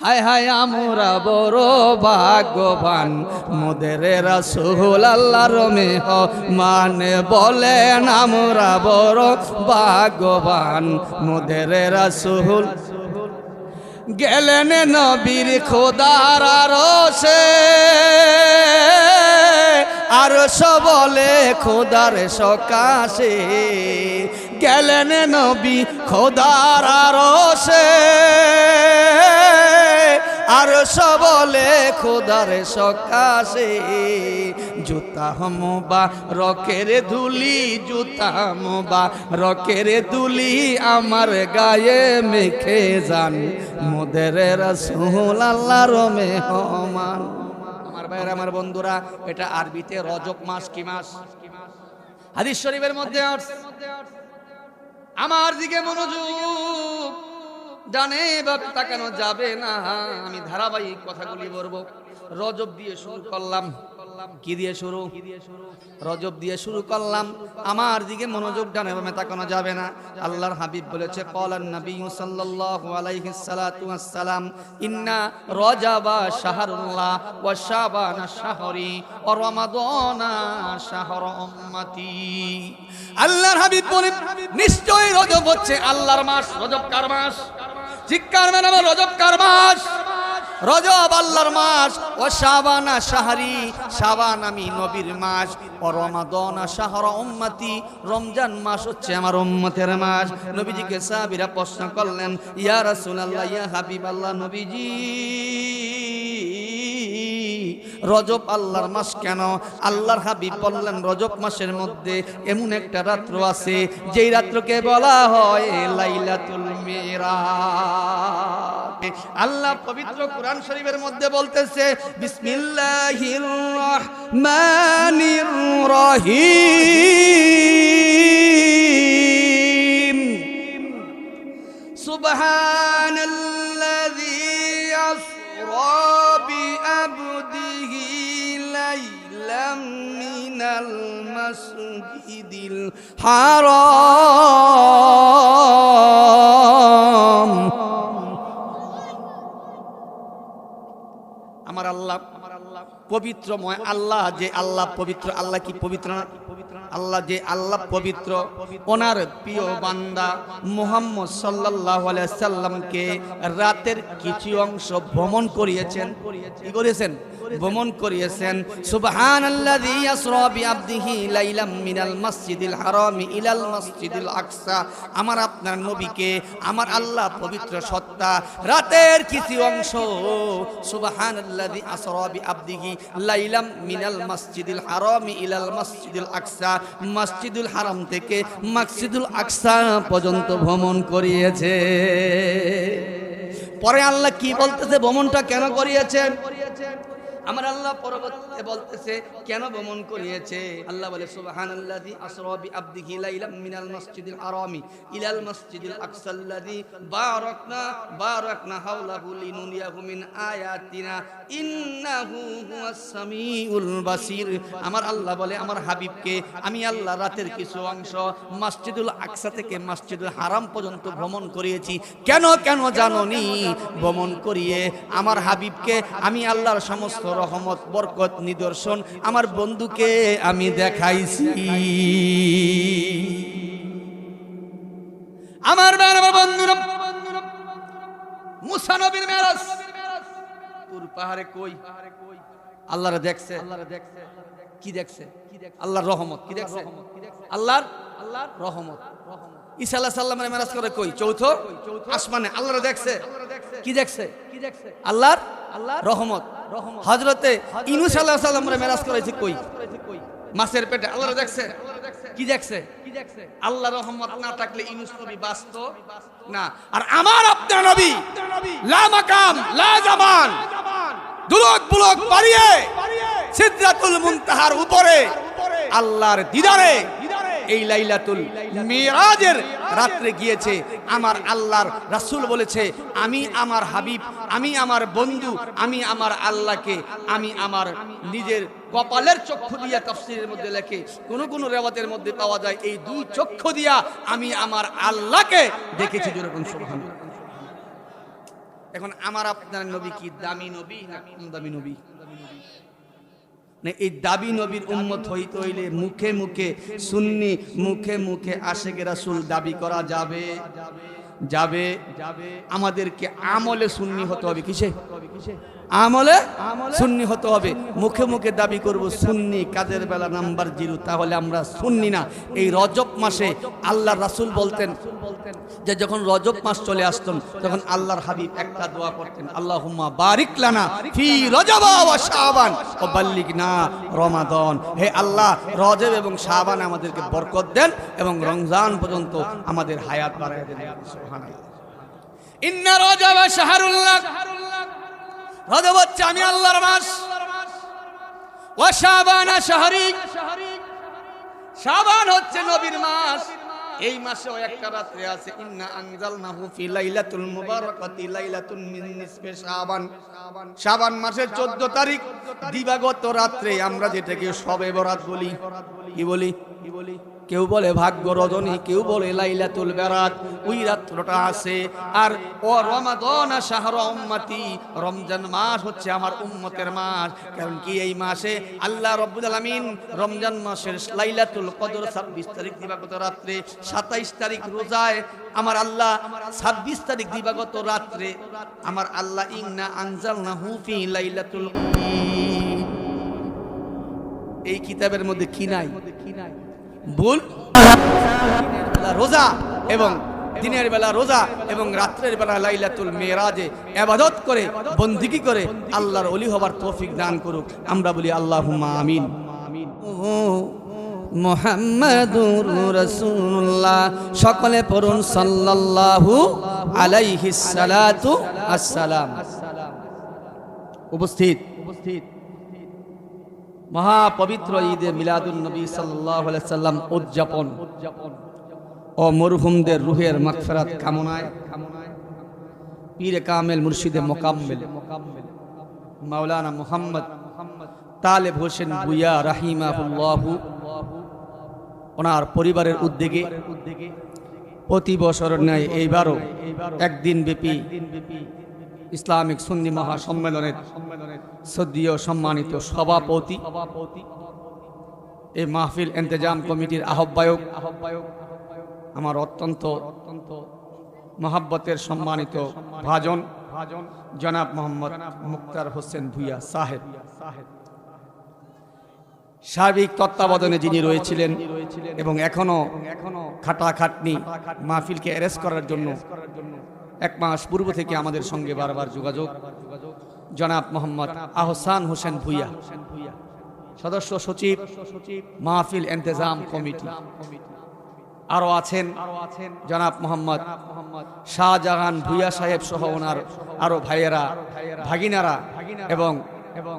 হায় হায় আমরা বড় ভাগ্যবান। মোদের রাসূল আল্লাহর মেহ মানে বলেন আমরা বড় ভাগ্যবান। মোদের রাসূল গেলেন নবীর খোদার আরশে। আর বলে খোদার সকাশে। গেলেন নবী খোদার আরশে। আর বলে খোদার সকাশে জুতা হমবা রকের ধুলি, জুতা হমবা রকের ধুলি আমার গায়ে মেখে যান। মোদের রসুল আল্লাহর মেহমান। আমার ভাইয়ের, আমার বন্ধুরা, এটা আরবিতে রজক মাস কি মাস? হাদিস শরীফের মধ্যে। আমার দিকে মনোযোগ। জানে ভাবে তাকানো যাবে না? আমি ধারাবাহিক কথাগুলি বলব। রজব দিয়ে শুরু করলাম। কি দিয়ে শুরু? রজব দিয়ে শুরু করলাম। আমার দিকে মনোযোগ ডানে বামে তাকানো যাবে না? আল্লাহর হাবিব বলেছে, কলান নবী সাল্লাল্লাহু আলাইহি সাল্লাতু ওয়াসসালাম, ইন্না রজাবা শাহরুল্লাহ ওয়া শাবানা শাহরি ওয়া রমাদানা শাহর উম্মতি। আল্লাহর হাবিব বলেন, নিশ্চয়ই রজব হচ্ছে আল্লাহর মাস। রজব কার মাস? চিৎকার আমার রজব কার মাস রজব আল্লাহর মাস। ও শাবানা শাহরি, শাবান আমি নবীর মাস। ও রমাদনা শাহর উম্মতি। রমজান মাস হচ্ছে আমার উম্মতের মাস। নবীজিকে সাহাবীরা প্রশ্ন করলেন, ইয়া রাসূলুল্লাহ, ইয়া হাবিবাল্লাহ, নবীজি, রজব আল্লাহর মাস কেন? আল্লাহর হাবিব বললেন, রজব মাসের মধ্যে এমন একটা রাত্র আছে, যেই রাত্রকে বলা হয় লাইলাতুল মেরাজ। আল্লাহ পবিত্র কোরআন কোরআন শরীফের মধ্যে বলতেছে বিসমিল্লাহির রহমানির রহিম। সুবহানাল্লাযী আসরা বিআবদিহি লাইলাম মিনাল মাসজিদিল হারাম। পবিত্রময় আল্লাহ যে আল্লাহ পবিত্র আল্লাহ কি পবিত্র না? আল্লাহ যে আল্লাহ পবিত্র, ওনার প্রিয় বান্দা মুহাম্মদ আলাইহি সাল্লামকে রাতের কিছু অংশ ভ্রমণ করিয়েছেন। কি করেছেন ভ্রমণ করিয়েছেন। সুবহানাল্লাযী ইয়াসরা বিআবদিহি লাইলাম মিনাল মাসজিদিল হারামি ইলাল মাসজিদিল আকসা। আমার আপনার নবীকে, আমার আল্লাহ পবিত্র সত্তা, রাতের কিছু অংশ, সুবহানাল্লাযী আসরা বিআবদিহি লাইলাম মিনাল মাসজিদিল হারামি ইলাল মাসজিদিল আকসা। মসজিদুল হারাম থেকে মসজিদুল আকসা পর্যন্ত ভ্রমণ করিয়েছে। পরে আল্লাহ কি বলতেছে? ভ্রমণটা কেন করিয়েছেন আমার আল্লাহ পরবর্তীতে বলতেছে, কেন ভ্রমণ করিয়েছে? আল্লাহ বলে, সুবহানাল্লাযী আসরা বিআবদিহি লাইলাম মিনাল মাসজিদিল হারামি ইলাল মাসজিদিল আকসাল্লাযী বারাকনা বারাকনা হাওলাহু লিনুরিয়াহু মিন আয়াতিনা, ইন্নাহু হুয়াস সামিউল বাসির। আমার আল্লাহ বলে, আমার হাবিবকে আমি আল্লাহ রাতের কিছু অংশ মসজিদুল আকসা থেকে মসজিদুল হারাম পর্যন্ত ভ্রমণ করিয়েছি। কেন কেন জাননি? ভ্রমণ করিয়ে আমার হাবিবকে আমি আল্লাহর সমস্ত রহমত, বরকত, নিদর্শন আমার বন্ধুকে আমি দেখাইছি। আমার দেখছে? কি দেখছে? আল্লাহ দেখছে? কি দেখছে? কি দেখছে? আল্লাহর রহমত। হযরতে ইনুস আল্লাহ সাল্লামের মেরাজ করেছে কই? মাছের পেটে। আল্লাহ দেখছে। কি দেখছে? আল্লাহ রহমত না থাকলে ইনুস নবী বাস্ত না। আর আমার আপনার নবী লা মাকাম লা জামান দুলক বুলক পারিয়ে সিদরাতুল মুনতাহার উপরে আল্লাহর দিদারে এই লাইলাতুল মিরাজের রাত্রে গিয়েছে। আমার আল্লাহর রাসূল বলেছে, আমি আমার হাবিব, আমি আমার বন্ধু, আমি আমার আল্লাহকে, আমি আমার নিজের কপালের চক্ষু দিয়া তাফসীরের মধ্যে লেখে। কোন কোন রেওয়াতের মধ্যে পাওয়া যায়, এই দুই চক্ষু দিয়া আমি আমার আল্লাহকে দেখেছি যেরকম সুবহানাল্লাহ। এখন আমার আপনার নবী কি দামি নবী না কম দামি নবী? এই দাবি নবীর উন্মত হইতে হইলে মুখে মুখে সুন্নি, মুখে মুখে আশেখ রাসুল দাবি করা যাবে যাবে। যাবে। আমাদেরকে আমলে সুন্নি হতে হবে। কিসে? আমলে সুন্নি হতে হবে। মুখে মুখে দাবি করব সুন্নি কাজের বেলা নাম্বার জিরো তাহলে আমরা সুন্নি না। এই রজব মাসে আল্লাহ রাসূল বলতেন যে যখন রজব মাস চলে আসতেন তখন আল্লাহর হাবিব একটা দোয়া করতেন আল্লাহুম্মা বারিক লানা ফি রজব ওয়া শাবান। ও বাল্লিগনা রমাদান। হে আল্লাহ রজব এবং শাবান আমাদেরকে বরকত দেন এবং রমজান পর্যন্ত আমাদের হায়াত বাড়ায় দেন। সুবহানাল্লাহ। ইন্না রজব শাহরুল্লাহ। রজব হচ্ছে আমি আল্লাহর মাস শাবান হচ্ছে নবীর মাস। এই মাসেও একটা রাত্রে আছে, ইন্না আনজালনাহু ফি লাইলাতুল মুবারাকাতি লাইলাতুন মিন নিসফি শাবান। শাবান মাসের 14 তারিখ, দিবাগত রাত্রে আমরা যেটাকে শবে বরাত বলি কি বলি। কি বলি? কেউ বলে ভাগ্য রজনী, কেউ বলে লাইলাতুল বেরাত। ওই রাত্রটা আছে। আর ও রমাদন শাহর উম্মতি, রমজান মাস হচ্ছে আমার উম্মতের মাস। কারণ কি এই মাসে? আল্লাহ রব্বুল আলামিন রমজান মাসের লাইলাতুল কদর 26 তারিখ দিবাগত রাত্রে 27 তারিখ রোজায় আমার আল্লাহ 26 তারিখ দিবাগত রাত্রে আমার আল্লাহ ইন্না আনজালনাহু ফি লাইলাতুল এই কিতাবের মধ্যে কি নাই কি নাই? ভুল। রোজা এবং দিনের বেলা রোজা এবং রাত্রের বেলা লাইলাতুল মেরাজে আবাদত করে বন্দিকি করে আল্লাহর অলি হবার তৌফিক দান করুক। আমরা বলি আল্লাহুম্মা আমিন। মোহাম্মদুর সকলে পড়ুন সাল্লাল্লাহু আলাইহি সালাতু আসসালাম উপস্থিত উপস্থিত। মহাপবিত্র ঈদে মিলাদুন নবী সাল্লাম উদযাপন। ও মরহুমদের রুহের মাগফিরাত কামনায় পীর কামেল মুর্শিদে মোকাম্মেল। মাওলানা মুহাম্মদ তালেব হোসেন বুয়া রাহিমাহুল্লাহু ওনার পরিবারের উদ্যোগে প্রতি বছর ন্যায় এইবারও একদিন ব্যাপী ইসলামিক সুন্নি মহাসম্মেলনের সদ্যীয় সম্মানিত সভাপতি, এই মাহফিল এন্তেজাম কমিটির আহ্বায়ক, আমার অত্যন্ত অত্যন্ত মহাব্বতের সম্মানিত ভাজন ভাজন জনাব মোহাম্মদ মুক্তার হোসেন ভুইয়া সাহেব। সার্বিক তত্ত্বাবধানে যিনি রয়েছিলেন এবং এখনও এখনও খাটাখাটনি মাহফিলকে অ্যারেস্ট করার জন্য এক মাস পূর্ব থেকে আমাদের সঙ্গে বারবার যোগাযোগ। জনাব মোহাম্মদ আহসান হোসেন ভুইয়া। সদস্য সচিব, মাহফিল এন্তেজাম কমিটি। আরও আছেন জনাব মোহাম্মদ শাহজাহান ভুইয়া সাহেব সহ ওনার আরও ভাইয়েরা, ভাগিনারা এবং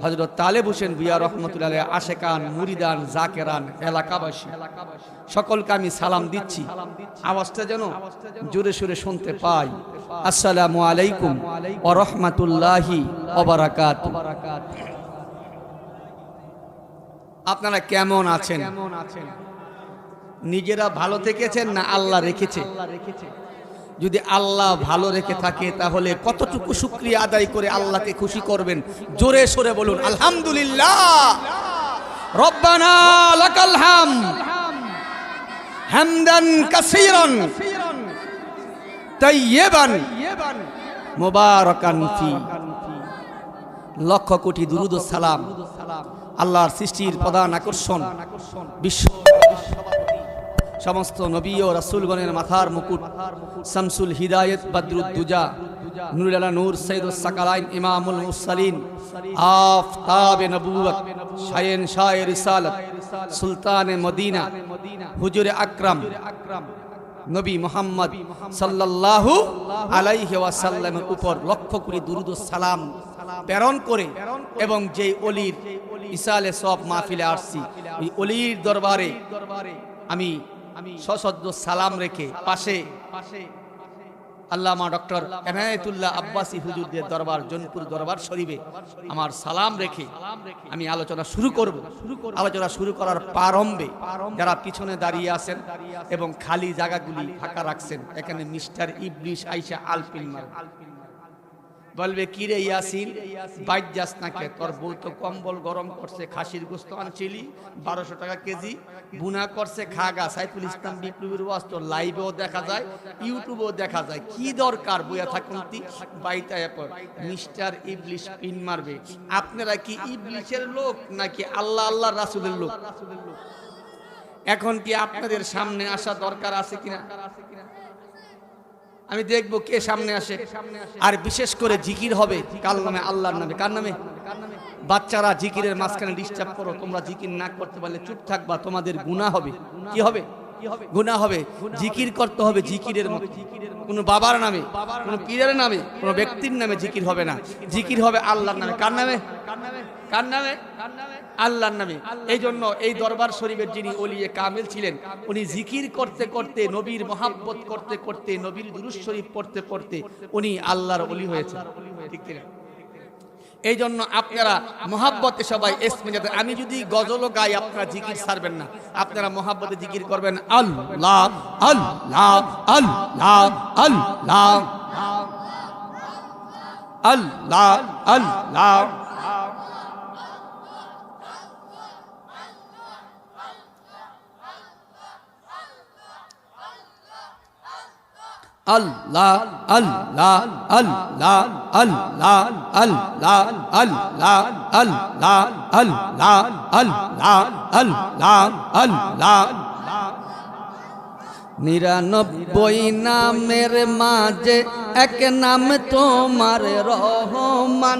হজরত তালেব হোসেন ভুইয়া রহমতুল্লাহ আশেকান, মুরিদান, জাকেরান, এলাকাবাসী। সকলকে আমি সালাম দিচ্ছি। আওয়াজটা যেন জোরে সোরে শুনতে পাই। আসসালামু আলাইকুম ও রহমাতুল্লাহি ওবারাকাত আপনারা কেমন আছেন? নিজেরা ভালো থেকেছেন না আল্লাহ রেখেছে? যদি আল্লাহ ভালো রেখে থাকে, তাহলে কতটুকু শুক্রিয়া আদায় করে আল্লাহকে খুশি করবেন? জোরে সোরে বলুন, আলহামদুলিল্লাহ। রব্বানা লাকাল হাম, হামদান কাসীরান, তাইয়্যিবান, মুবারাকান ফি। লক্ষ কোটি দুরুদ সালাম, আল্লাহর সৃষ্টির প্রধান আকর্ষণ, বিশ্ব সমস্ত নবী ও রাসূলগণের মাথার মুকুট, শামসুল হিদায়েত, বদরুদ্দুজা মদিনা নবী মোহাম্মদ উপর লক্ষ কোটি দুরুদ সালাম প্রেরণ করে এবং যে অলির ইসালে সব মাহফিলে আসছি। ওই অলির দরবারে আমি সশব্দ সালাম রেখে পাশে আল্লামা ডক্টর এনায়েতুল্লাহ আব্বাসী হুজুরদের দরবার, জনপুর দরবার শরীফে আমার সালাম রেখে আমি আলোচনা শুরু করব। আলোচনা শুরু করার প্রারম্ভে যারা পিছনে দাঁড়িয়ে আছেন এবং খালি জায়গাগুলি ফাঁকা রাখছেন, এখানে মিস্টার ইবলিশ আইসা আলপিন বলবে কি রে ইয়াসিন বাইর যাস না কে? তোর বউ তো কম্বল গরম করছে, খাসির গোস্ত আনছিলি, বারোশো টাকা কেজি, বুনা করছে খাগা, সাইফুল ইসলাম বিপ্লবীর ওয়াজ তো লাইভেও দেখা যায় ইউটিউবেও দেখা যায়। কি দরকার বইয়া থাকুন তি? এরপর মিস্টার ইবলিশ পিন মারবে। আপনারা কি ইবলিশের লোক নাকি আল্লাহ আল্লাহ রাসুলের লোক? এখন কি আপনাদের সামনে আসা দরকার আছে কিনা? আমি দেখব কে সামনে আসে। আর বিশেষ করে জিকির হবে কার নামে? আল্লাহর নামে। কার নামে? বাচ্চারা জিকিরের মাঝখানে ডিস্টার্ব করো। তোমরা জিকির না করতে পারলে চুপ থাকবা। তোমাদের গুনাহ হবে। কি হবে? গুনাহ হবে। জিকির করতে হবে জিকিরের মতো। কোনো বাবার নামে, কোনো পীরের নামে, কোনো ব্যক্তির নামে জিকির হবে না। জিকির হবে আল্লাহর নামে কার নামে। কার নামে? আল্লাহর নামে। এই জন্য এই দরবার শরীফের যিনি ওলিয়ে কামেল ছিলেন, উনি জিকির করতে করতে, নবীর মহাব্বত করতে করতে, নবীর দুরুস শরীফ পড়তে পড়তে উনি আল্লাহর অলি হয়েছে ঠিক কিনা? এই জন্য আপনারা মহাব্বতে সবাই এসমে আমি যদি গজলও গাই, আপনারা জিকির ছাড়বেন না। আপনারা মহাব্বতে জিকির করবেন আল্লাহ আল্লাহ আল্লাহ আল্লাহ আল্লাহ আল্লাহ আল্লাহ আল্লাহ আল্লাহ আল্লাহ আল্লাহ আল্লাহ আল্লাহ নিরানব্বই নামের মাঝে এক নাম তোমার রহমান